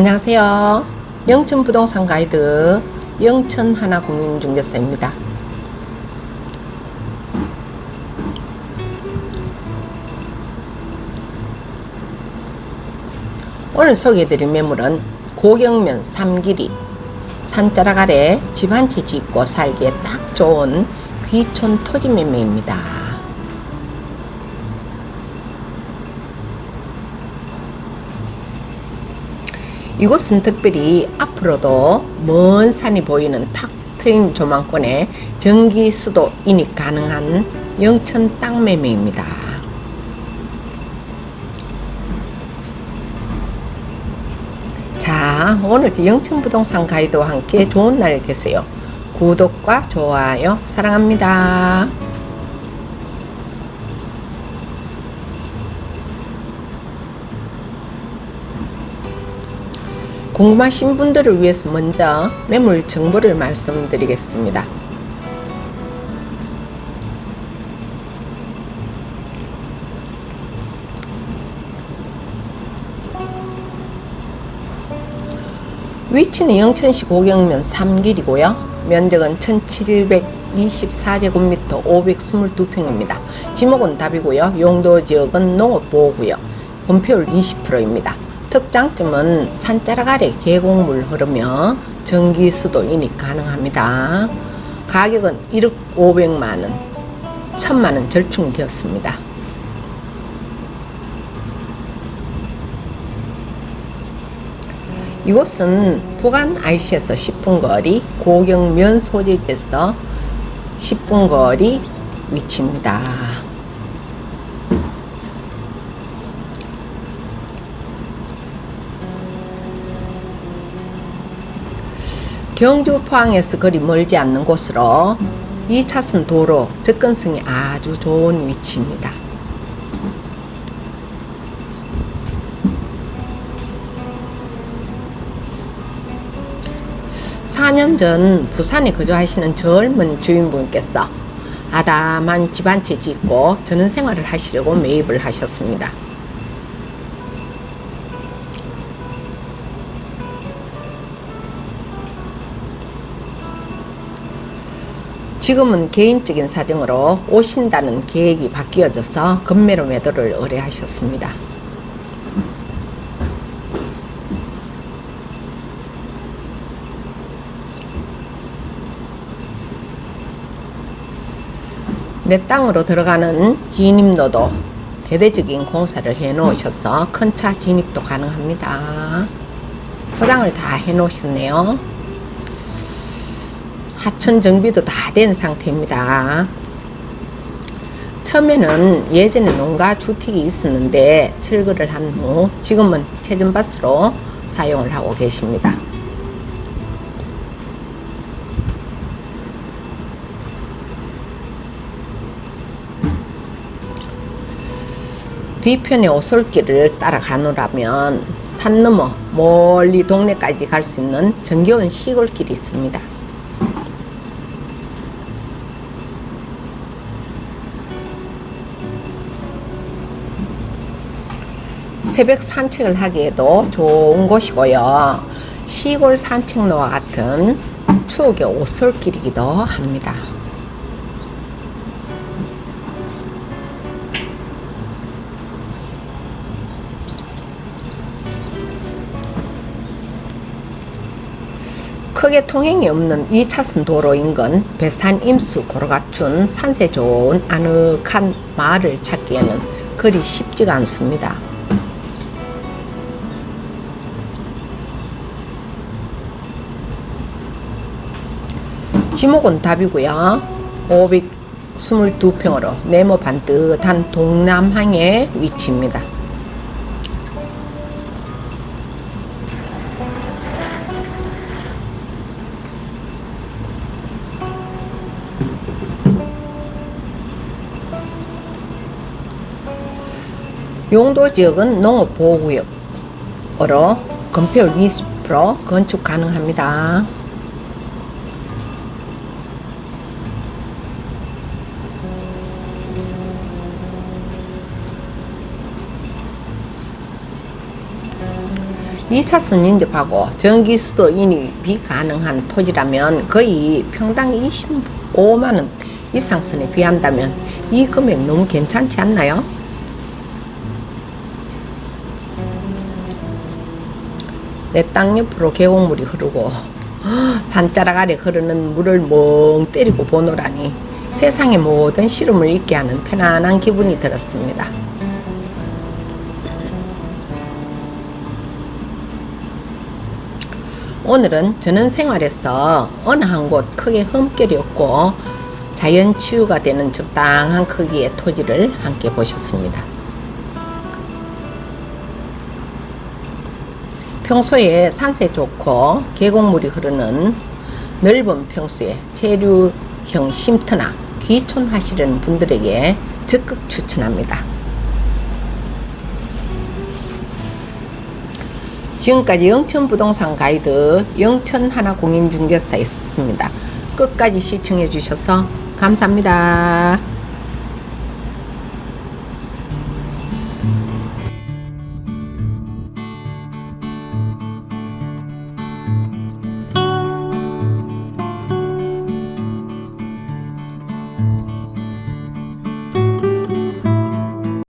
안녕하세요. 영천 부동산 가이드 영천 하나 공인중개사입니다. 오늘 소개해드릴 매물은 고경면 삼길이 산자락 아래 집 한 채 짓고 살기에 딱 좋은 귀촌 토지 매매입니다. 이곳은 특별히 앞으로도 먼 산이 보이는 탁 트인 조망권에 전기 수도 인입 가능한 영천 땅 매매입니다. 자, 오늘도 영천 부동산 가이드와 함께 좋은 날 되세요. 구독과 좋아요 사랑합니다. 궁금하신 분들을 위해서 먼저 매물 정보를 말씀드리겠습니다. 위치는 영천시 고경면 3길이고요. 면적은 1724제곱미터 522평입니다. 지목은 답이고요. 용도 지역은 농업보호구역, 건폐율 20%입니다. 특장점은 산자락 아래 계곡물 흐르며 전기 수도 인입 가능합니다. 가격은 1억 500만 원, 1000만 원 절충이 되었습니다. 이곳은 부간 IC에서 10분 거리, 고경면 소재지에서 10분 거리 위치입니다. 경주 포항에서 거리 멀지 않는 곳으로 2차선 도로 접근성이 아주 좋은 위치입니다. 4년 전 부산에 거주하시는 젊은 주인분께서 아담한 집한채 짓고 전원 생활을 하시려고 매입을 하셨습니다. 지금은 개인적인 사정으로 오신다는 계획이 바뀌어져서 건매로 매도를 의뢰하셨습니다. 내 땅으로 들어가는 진입로도 대대적인 공사를 해 놓으셔서 큰 차 진입도 가능합니다. 포장을 다 해 놓으셨네요. 하천 정비도 다 된 상태입니다. 처음에는 예전에 농가 주택이 있었는데 철거를 한 후 지금은 체전밭으로 사용을 하고 계십니다. 뒤편의 오솔길을 따라가노라면 산 너머 멀리 동네까지 갈 수 있는 정겨운 시골길이 있습니다. 새벽 산책을 하기에도 좋은 곳이고요. 시골 산책로와 같은 추억의 오솔길이기도 합니다. 크게 통행이 없는 2차선 도로 인근 배산 임수 고로 갖춘 산세 좋은 아늑한 마을을 찾기에는 그리 쉽지가 않습니다. 지목은 답이고요. 522평으로 네모 반듯한 동남항의 위치입니다. 용도 지역은 농업보호구역으로 건폐율 20% 건축 가능합니다. 2차선 인접하고 전기 수도 인입이 가능한 토지라면 거의 평당 25만 원 이상 선에 비한다면 이 금액 너무 괜찮지 않나요? 내 땅 옆으로 계곡물이 흐르고 산자락 아래 흐르는 물을 멍 때리고 보노라니 세상의 모든 시름을 잊게 하는 편안한 기분이 들었습니다. 오늘은 저는 생활에서 어느 한 곳 크게 흠결이 없고 자연 치유가 되는 적당한 크기의 토지를 함께 보셨습니다. 평소에 산세 좋고 계곡물이 흐르는 넓은 평수에 체류형 쉼터나 귀촌 하시려는 분들에게 적극 추천합니다. 지금까지 영천 부동산 가이드 영천 하나 공인중개사였습니다. 끝까지 시청해 주셔서 감사합니다.